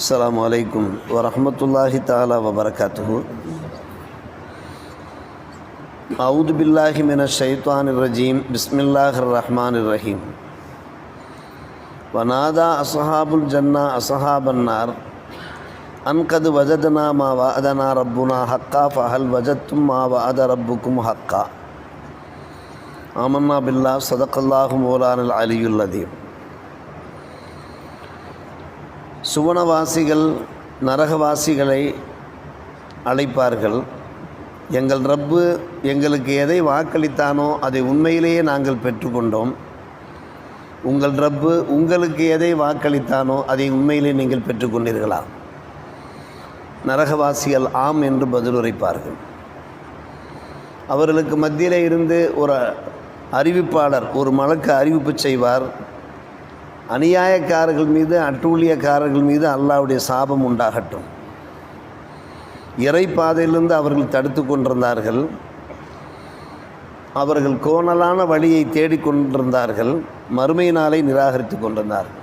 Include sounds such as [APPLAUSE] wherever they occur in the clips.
السلام عليكم ورحمة الله تعالى وبركاته. أعوذ بالله من الشيطان الرجيم. بسم الله الرحمن الرحيم. ونادى أصحاب الجنة أصحاب النار أن قد وجدنا ما وعدنا ربنا حقا فهل وجدتم ما وعد ربكم حقا؟ آمنا بالله صدق الله مولانا العلي العظیم சுவனவாசிகள் நரகவாசிகளை அழைப்பார்கள். எங்கள் ரப்பு எங்களுக்கு எதை வாக்களித்தானோ அதை உண்மையிலேயே நாங்கள் பெற்றுக்கொண்டோம். உங்கள் ரப்பு உங்களுக்கு எதை வாக்களித்தானோ அதை உண்மையிலே நீங்கள் பெற்றுக்கொண்டீர்களா? நரகவாசிகள் ஆம் என்று பதிலுரைப்பார்கள் அவர்களுக்கு மத்தியில் இருந்து ஒரு அறிவிப்பாளர் ஒரு மலக்கு அறிவிப்பு செய்வார். அநியாயக்காரர்கள் மீது அட்டூழியக்காரர்கள் மீது அல்லாவுடைய சாபம் உண்டாகட்டும். இறை பாதையிலிருந்து அவர்கள் தடுத்து கொண்டிருந்தார்கள். அவர்கள் கோணலான வழியை தேடிக்கொண்டிருந்தார்கள் மறுமை நாளை நிராகரித்து கொண்டிருந்தார்கள்.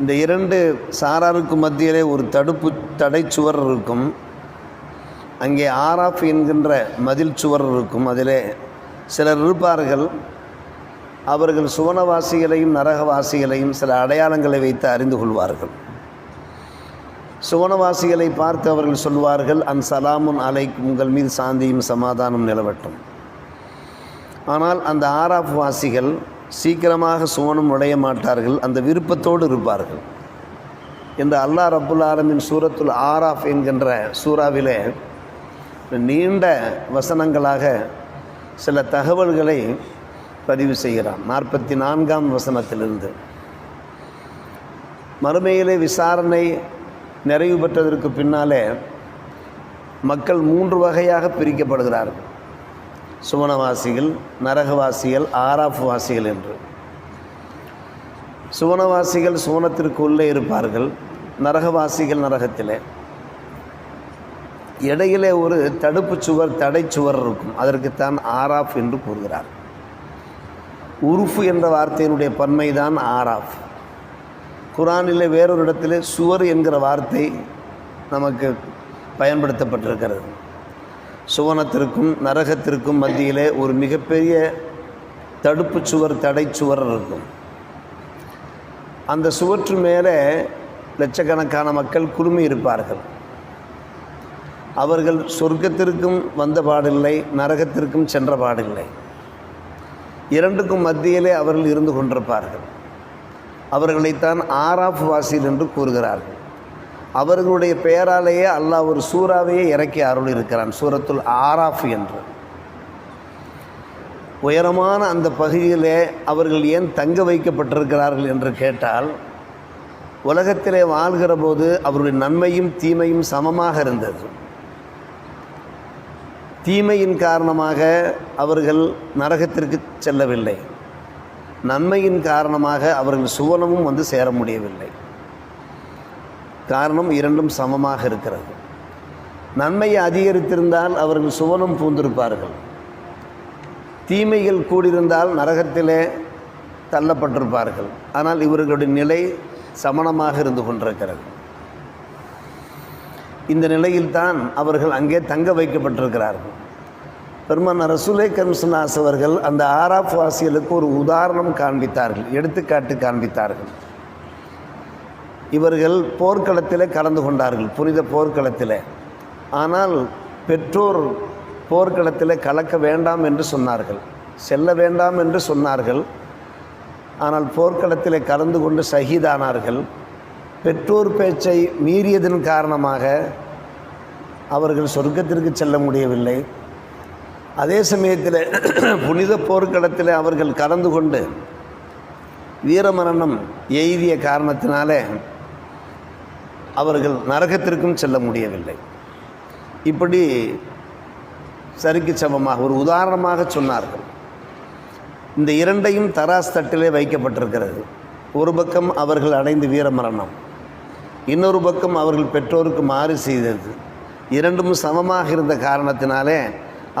இந்த இரண்டு சாராருக்கு மத்தியிலே ஒரு தடுப்பு தடை சுவர் இருக்கும். அங்கே ஆராஃப் என்கின்ற மதில் சுவர் இருக்கும். அதிலே சிலர் இருப்பார்கள். அவர்கள் சுவனவாசிகளையும் நரகவாசிகளையும் சில அடையாளங்களை வைத்து அறிந்து கொள்வார்கள். சுவனவாசிகளை பார்த்து அவர்கள் சொல்வார்கள் அன் சலாமுன் அலை உங்கள் மீது சாந்தியும் சமாதானம் நிலவட்டும். ஆனால் அந்த ஆராப் வாசிகள் சீக்கிரமாக சுவனம் நுழைய மாட்டார்கள் அந்த விருப்பத்தோடு இருப்பார்கள். என்று அல்லாஹ் ரப்புல் ஆலமின் சூரத்துல் ஆராஃப் என்கின்ற சூறாவிலே நீண்ட வசனங்களாக சில தகவல்களை பதிவு செய்கிறான். நாற்பத்தி நான்காம் வசனத்திலிருந்து. மறுமையிலே விசாரணை நிறைவு பெற்றதற்கு பின்னாலே மக்கள் மூன்று வகையாக பிரிக்கப்படுகிறார்கள். சுவனவாசிகள் நரகவாசிகள் ஆராஃப் வாசிகள் என்று. சுவனவாசிகள் சுவனத்திற்கு உள்ளே இருப்பார்கள் நரகவாசிகள் நரகத்திலே. இடையிலே ஒரு தடுப்பு சுவர் தடை சுவர் இருக்கும். அதற்குத்தான் ஆராஃப் என்று கூறுகிறார். உருஃபு என்ற வார்த்தையினுடைய பன்மைதான் ஆராஃப். குரானில் வேறொரு இடத்துல சுவர் என்கிற வார்த்தை நமக்கு பயன்படுத்தப்பட்டிருக்கிறது. சுவனத்திற்கும் நரகத்திற்கும் மத்தியிலே ஒரு மிகப்பெரிய தடுப்பு சுவர் தடை சுவர் இருக்கும். அந்த சுவற்று மேலே லட்சக்கணக்கான மக்கள் குழுமி இருப்பார்கள். அவர்கள் சொர்க்கத்திற்கும் வந்த பாடில்லை நரகத்திற்கும் சென்ற பாடில்லை. இரண்டுக்கும் மத்தியிலே அவர்கள் இருந்து கொண்டிருப்பார்கள். அவர்களைத்தான் ஆராஃப் வாசில் என்று கூறுகிறார்கள். அவர்களுடைய பெயராலேயே அல்லாஹ் ஒரு சூறாவையே இறக்கி அருள் இருக்கிறான் சூரத்துல் ஆராஃப் என்று. உயரமான அந்த பகுதியிலே அவர்கள் ஏன் தங்க வைக்கப்பட்டிருக்கிறார்கள் என்று கேட்டால் உலகத்திலே வாழ்கிற போது அவருடைய நன்மையும் தீமையும் சமமாக இருந்தது. தீமையின் காரணமாக அவர்கள் நரகத்திற்கு செல்லவில்லை. நன்மையின் காரணமாக அவர்கள் சுவனமும் வந்து சேர முடியவில்லை. காரணம் இரண்டும் சமமாக இருக்கிறது. நன்மையை அதிகரித்திருந்தால் அவர்கள் சுவனம் பூந்திருப்பார்கள். தீமைகள் கூடியிருந்தால் நரகத்திலே தள்ளப்பட்டிருப்பார்கள். ஆனால் இவர்களுடைய நிலை சமணமாக இருந்து கொண்டிருக்கிறது. இந்த நிலையில்தான் அவர்கள் அங்கே தங்க வைக்கப்பட்டிருக்கிறார்கள் பெருமான் ரசூலே கம்சனாஸ் அவர்கள் அந்த ஆராப் வாசிகளுக்கு ஒரு உதாரணம் காண்பித்தார்கள் எடுத்துக்காட்டு காண்பித்தார்கள். இவர்கள் போர்க்களத்தில் கலந்து கொண்டார்கள் புனித போர்க்களத்தில். ஆனால் பெற்றோர் போர்க்களத்தில் கலக்க வேண்டாம் என்று சொன்னார்கள் செல்ல வேண்டாம் என்று சொன்னார்கள். ஆனால் போர்க்களத்தில் கலந்து கொண்டு சகிதானார்கள் பெற்றோர் பேச்சை மீறியதன் காரணமாக அவர்கள் சொர்க்கத்திற்கு செல்ல முடியவில்லை. அதே சமயத்தில் [CLEARS THROAT] புனித போர்க்களத்தில் அவர்கள் கலந்து கொண்டு வீரமரணம் எய்திய காரணத்தினாலே அவர்கள் நரகத்திற்கும் செல்ல முடியவில்லை. இப்படி சரிக்கு சமமாக ஒரு உதாரணமாக சொன்னார்கள். இந்த இரண்டையும் தராஸ் தட்டிலே வைக்கப்பட்டிருக்கிறது. ஒரு பக்கம் அவர்கள் அடைந்து வீரமரணம் இன்னொரு பக்கம் அவர்கள் பெற்றோருக்கு மாறு செய்தது. இரண்டும் சமமாக இருந்த காரணத்தினாலே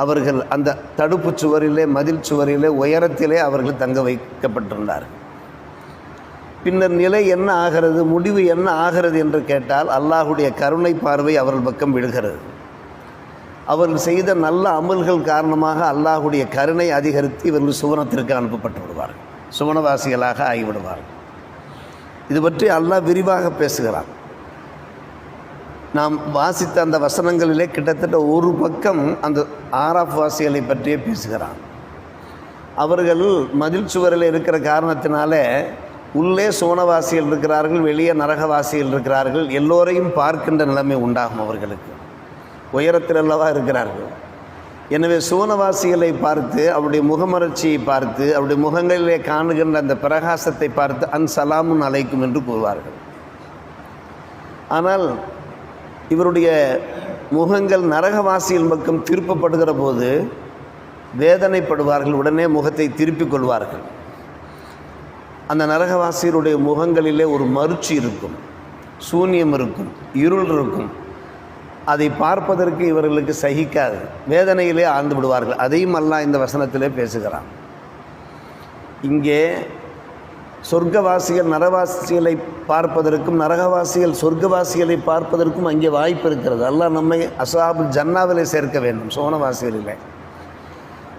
அவர்கள் அந்த தடுப்பு சுவரிலே மதில் சுவரிலே உயரத்திலே அவர்கள் தங்க வைக்கப்பட்டிருந்தார் பின்னர் நிலை என்ன ஆகிறது முடிவு என்ன ஆகிறது என்று கேட்டால் அல்லாஹுடைய கருணை பார்வை அவர்கள் பக்கம் விழுகிறது. அவர்கள் செய்த நல்ல அமல்கள் காரணமாக அல்லாஹுடைய கருணை அதிகரித்து இவர்கள் சுவனத்திற்கு அனுப்பப்பட்டு விடுவார்கள். சுவனவாசிகளாக ஆகிவிடுவார்கள். இது பற்றி அல்லாஹ் விரிவாக பேசுகிறான். நாம் வாசித்த அந்த வசனங்களிலே கிட்டத்தட்ட ஒரு பக்கம் அந்த ஆராஃப் வாசிகளை பற்றியே பேசுகிறான். அவர்கள் மதில் சுவரில் இருக்கிற காரணத்தினால உள்ளே சோனவாசிகள் இருக்கிறார்கள் வெளியே நரகவாசிகள் இருக்கிறார்கள் எல்லோரையும் பார்க்கின்ற நிலைமை உண்டாகும் அவர்களுக்கு. உயரத்தில் அல்லவா இருக்கிறார்கள். எனவே சோனவாசிகளை பார்த்து அவருடைய முகமலர்ச்சியை பார்த்து அவருடைய முகங்களிலே காணுகின்ற அந்த பிரகாசத்தை பார்த்து அன் சலாமுன் அழைக்கும் என்று கூறுவார்கள். ஆனால் இவருடைய முகங்கள் நரகவாசியின் பக்கம் திருப்பப்படுகிற போது வேதனைப்படுவார்கள் உடனே முகத்தை திருப்பிக் கொள்வார்கள். அந்த நரகவாசியருடைய முகங்களிலே ஒரு மறுச்சி இருக்கும் சூன்யம் இருக்கும் இருள் இருக்கும். அதை பார்ப்பதற்கு இவர்களுக்கு சகிக்காது. வேதனையிலே ஆழ்ந்து விடுவார்கள். அதையும் அல்லாஹ் இந்த வசனத்திலே பேசுகிறான். இங்கே சொர்க்கவாசிகள் நரவாசிகளை பார்ப்பதற்கும் நரகவாசிகள் சொர்க்கவாசிகளை பார்ப்பதற்கும் அங்கே வாய்ப்பு இருக்கிறது. அல்லாஹ் நம்மை அசாபு ஜன்னாவிலே சேர்க்க வேண்டும் சோனவாசிகளில்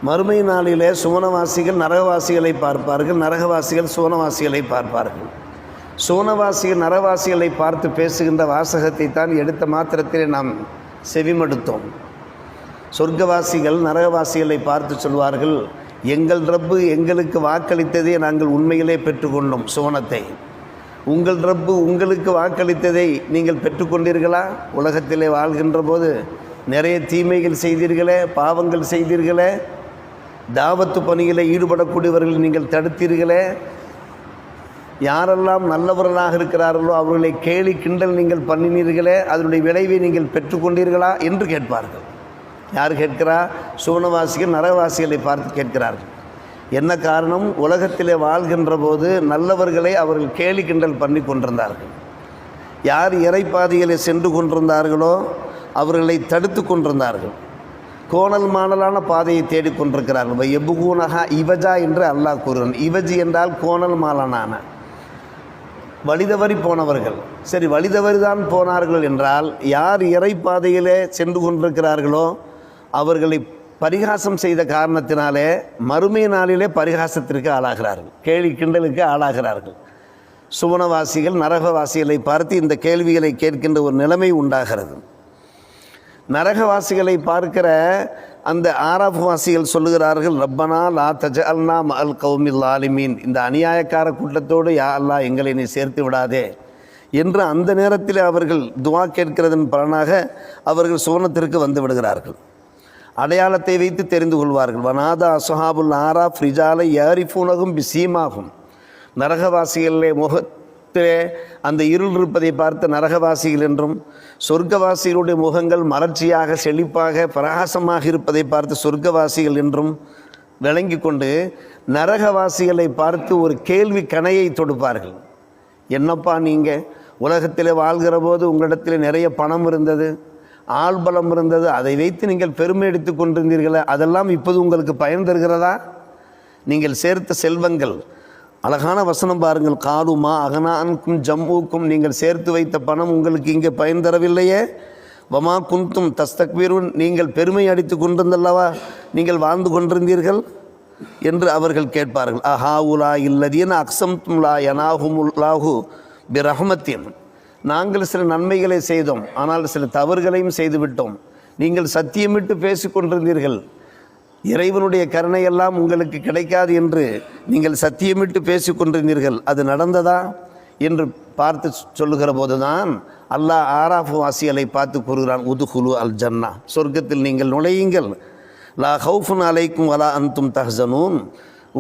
மறுமை நாளிலே சுவனவாசிகள் நரகவாசிகளை பார்ப்பார்கள் நரகவாசிகள் சுவனவாசிகளை பார்ப்பார்கள். சுவனவாசிகள் நரவாசிகளை பார்த்து பேசுகின்ற வாசகத்தை தான் எடுத்த மாத்திரத்திலே நாம் செவிமடுத்தோம். சொர்க்கவாசிகள் நரகவாசிகளை பார்த்து சொல்வார்கள் எங்கள் ரப்பு எங்களுக்கு வாக்களித்ததை நாங்கள் உண்மையிலே பெற்றுக்கொண்டோம் சுவனத்தை. உங்கள் ரப்பு உங்களுக்கு வாக்களித்ததை நீங்கள் பெற்றுக்கொண்டீர்களா? உலகத்திலே வாழ்கின்ற போது நிறைய தீமைகள் செய்தீர்களே பாவங்கள் செய்தீர்களே தாவத்து பணியில் ஈடுபடக்கூடியவர்கள் நீங்கள் தடுத்தீர்களே. யாரெல்லாம் நல்லவர்களாக இருக்கிறார்களோ அவர்களை கேலி கிண்டல் நீங்கள் பண்ணினீர்களே அதனுடைய விளைவை நீங்கள் பெற்றுக்கொண்டீர்களா என்று கேட்பார்கள். யார் கேட்கிறா? சுவனவாசிகள் நரகவாசிகளை பார்த்து கேட்கிறார்கள். என்ன காரணம்? உலகத்திலே வாழ்கின்ற போது நல்லவர்களை அவர்கள் கேலி கிண்டல் பண்ணி கொண்டிருந்தார்கள். யார் இறைப்பாதைகளை சென்று கொண்டிருந்தார்களோ அவர்களை தடுத்து கொண்டிருந்தார்கள். கோணல் மாணலான பாதையை தேடிக்கொண்டிருக்கிறார்கள் எபுகூனஹா இவஜா என்று அல்லாஹ் கூறுகிறான். இவஜி என்றால் கோணல் மாலனான வழிதவறி போனவர்கள். சரி வழிதவறி தான் போனார்கள் என்றால் யார் இறைப்பாதையிலே சென்று கொண்டிருக்கிறார்களோ அவர்களை பரிகாசம் செய்த காரணத்தினாலே மறுமை நாளிலே பரிகாசத்திற்கு ஆளாகிறார்கள். கேலி கிண்டலுக்கு ஆளாகிறார்கள். சுவனவாசிகள் நரகவாசிகளை பார்த்து இந்த கேள்விகளை கேட்கின்ற ஒரு நிலைமை உண்டாகிறது. நரகவாசிகளை பார்க்கிற அந்த ஆராஃப் வாசிகள் சொல்லுகிறார்கள் ரப்பனா லா தஜ அல்னா அல் கௌமில் ஆலிமீன் இந்த அநியாயக்கார கூட்டத்தோடு யா அல்லா எங்களை நீ சேர்த்து விடாதே. என்று அந்த நேரத்தில் அவர்கள் துவா கேட்கிறதன் பலனாக அவர்கள் சுவனத்திற்கு வந்து விடுகிறார்கள். அடையாளத்தை வைத்து தெரிந்து கொள்வார்கள். வனாதா அசுஹாபுல் ஆராஃப் ரிஜாலை யாரிஃபூனகும் பிசீமாகும். நரகவாசிகளிலே முகத்திலே அந்த இருள் இருப்பதை பார்த்து நரகவாசிகள் என்றும் சொர்க்கவாசிகளுடைய முகங்கள் மலர்ச்சியாக செழிப்பாக பிரகாசமாக இருப்பதை பார்த்து சொர்க்கவாசிகள் என்றும் விளங்கி கொண்டு நரகவாசிகளை பார்த்து ஒரு கேள்வி கணையை தொடுப்பார்கள். என்னப்பா நீங்கள் உலகத்தில் வாழ்கிற போது உங்களிடத்தில் நிறைய பணம் இருந்தது. ஆள்பலம் இருந்தது. அதை வைத்து நீங்கள் பெருமை எடுத்து கொண்டிருந்தீர்களே. அதெல்லாம் இப்போது உங்களுக்கு பயன் தருகிறதா? நீங்கள் சேர்த்த செல்வங்கள். அழகான வசனம் பாருங்கள். காலுமா அகனானுக்கும் ஜம்முக்கும் நீங்கள் சேர்த்து வைத்த பணம் உங்களுக்கு இங்கே பயன் தரவில்லையே. வமா குந்தும் தஸ்தக்வீருன் நீங்கள் பெருமை அடித்து கொண்டிருந்தல்லவா? நீங்கள் வாழ்ந்து கொண்டிருந்தீர்கள் என்று அவர்கள் கேட்பார்கள். அஹா உலா இல்லதீன அக்ஸம் தும்லா யனாஹுமுல்லாஹு பிரஹமத்தின். நாங்கள் சில நன்மைகளை செய்தோம் ஆனால் சில தவறுகளையும் செய்துவிட்டோம். நீங்கள் சத்தியமிட்டு பேசிக்கொண்டிருந்தீர்கள் இறைவனுடைய கருணையெல்லாம் உங்களுக்கு கிடைக்காது என்று நீங்கள் சத்தியமிட்டு பேசிக்கொண்டிருந்தீர்கள் அது நடந்ததா என்று பார்த்து சொல்லுகிற போதுதான் அல்லாஹ் ஆராஃப் வாசிகளை பார்த்து கூறுகிறான் உதுகுலு அல் ஜன்னா. சொர்க்கத்தில் நீங்கள் நுழையுங்கள். லா ஹவுஃபுன் அலைக்கும் வலா அந்தும் தஹசனூன்.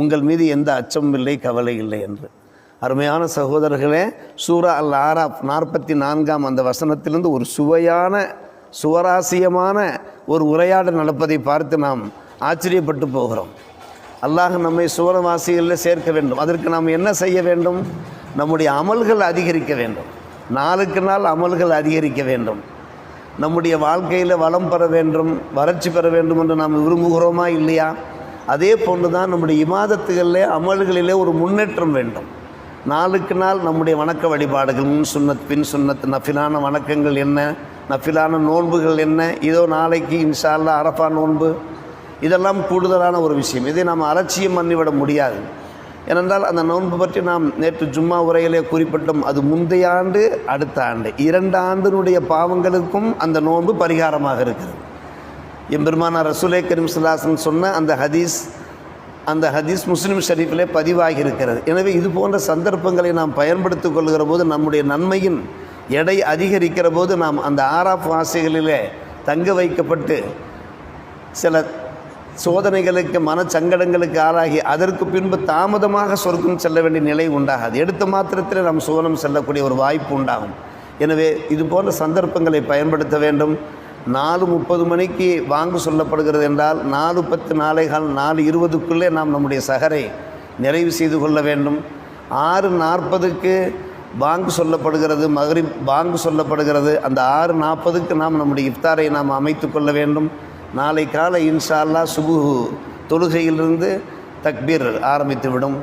உங்கள் மீது எந்த அச்சமும் இல்லை கவலை இல்லை என்று. அருமையான சகோதரர்களே சூரா அல் ஆராப் நாற்பத்தி நான்காம் அந்த வசனத்திலிருந்து ஒரு சுவையான சுவராசியமான ஒரு உரையாடல் நடப்பதை பார்த்து நாம் ஆச்சரியப்பட்டு போகிறோம். அல்லாஹ் நம்மை சுவரவாசிகளில் சேர்க்க வேண்டும். அதற்கு நாம் என்ன செய்ய வேண்டும்? நம்முடைய அமல்கள் அதிகரிக்க வேண்டும். நாளுக்கு நாள் அமல்கள் அதிகரிக்க வேண்டும். நம்முடைய வாழ்க்கையில் வளம் பெற வேண்டும் வறட்சி பெற வேண்டும் என்று நாம் விரும்புகிறோமா இல்லையா? அதே போன்று தான் நம்முடைய இமாதத்துகளிலே அமல்களிலே ஒரு முன்னேற்றம் வேண்டும். நாளுக்கு நாள் நம்முடைய வணக்க வழிபாடுகள் முன் சுன்னத் பின் சுன்னத் நஃபிலான வணக்கங்கள் என்ன நஃபிலான நோன்புகள் என்ன இதோ நாளைக்கு இன்ஷால்லா அரஃபா நோன்பு. இதெல்லாம் கூடுதலான ஒரு விஷயம். இதை நாம் அலட்சியம் பண்ணிவிட முடியாது. ஏனென்றால் அந்த நோன்பு பற்றி நாம் நேற்று ஜும்மா உரையிலே குறிப்பிட்டோம். அது முந்தைய ஆண்டு அடுத்த ஆண்டு. இரண்டு ஆண்டினுடைய பாவங்களுக்கும் அந்த நோன்பு பரிகாரமாக இருக்குது எம்பெருமானா ரசூலே கரீம் சுல்லாசன் சொன்ன அந்த ஹதீஸ் அந்த ஹதீஸ் முஸ்லீம் ஷரீஃபிலே பதிவாகி இருக்கிறது எனவே இது போன்ற சந்தர்ப்பங்களை நாம் பயன்படுத்திக் கொள்கிற போது நம்முடைய நன்மையின் எடை அதிகரிக்கிற போது நாம் அந்த ஆறாப் வாசிகளிலே தங்க வைக்கப்பட்டு சில சோதனைகளுக்கு மனச்சங்கடங்களுக்கு ஆளாகி அதற்கு பின்பு தாமதமாக சொர்க்கம் செல்ல வேண்டிய நிலை உண்டாகாது. எடுத்த மாத்திரத்தில் நாம் சோதனம் செல்லக்கூடிய ஒரு வாய்ப்பு உண்டாகும். எனவே இது போன்ற சந்தர்ப்பங்களை பயன்படுத்த வேண்டும். நாலு முப்பது மணிக்கு வாங்கு சொல்லப்படுகிறது என்றால் நாலு பத்து நாளைகள் நாலு இருபதுக்குள்ளே நாம் நம்முடைய சகரை நிறைவு செய்து கொள்ள வேண்டும். ஆறு நாற்பதுக்கு வாங்கு சொல்லப்படுகிறது மகரி வாங்கு சொல்லப்படுகிறது. அந்த ஆறு நாற்பதுக்கு நாம் நம்முடைய இஃப்தாரை நாம் அமைத்து கொள்ள வேண்டும். நாளை காலை இன்ஷா அல்லாஹ் சுபுஹு தொழுகையிலிருந்து தக்பீர் ஆரம்பித்துவிடும்.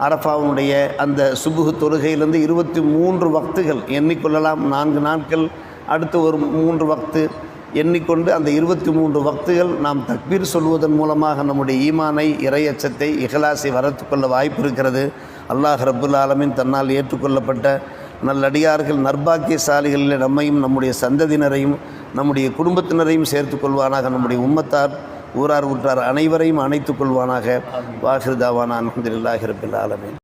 அரஃபாவுடைய அந்த சுபுகு தொழுகையிலிருந்து இருபத்தி மூன்று வக்துகள் எண்ணிக்கொள்ளலாம் நான்கு நாட்கள் அடுத்து ஒரு மூன்று வக்து. எண்ணிக்கொண்டு அந்த இருபத்தி மூன்று வக்துகள் நாம் தக்பீர் சொல்வதன் மூலமாக நம்முடைய ஈமானை இறையச்சத்தை இகலாசை வரத்துக்கொள்ள வாய்ப்பு இருக்கிறது அல்லாஹ் ரபுல் ஆலமின் தன்னால் ஏற்றுக்கொள்ளப்பட்ட நல்லடியார்கள் நர்பாக்கியசாலிகளில் நம்மையும் நம்முடைய சந்ததியினரையும் நம்முடைய குடும்பத்தினரையும் சேர்த்து கொள்வானாக. நம்முடைய உம்மத்தார் ஊரார் உற்றார் அனைவரையும் அணைத்துக் கொள்வானாக. வாஹிருதாவான அலமதுல்லாஹி ஆலமின்.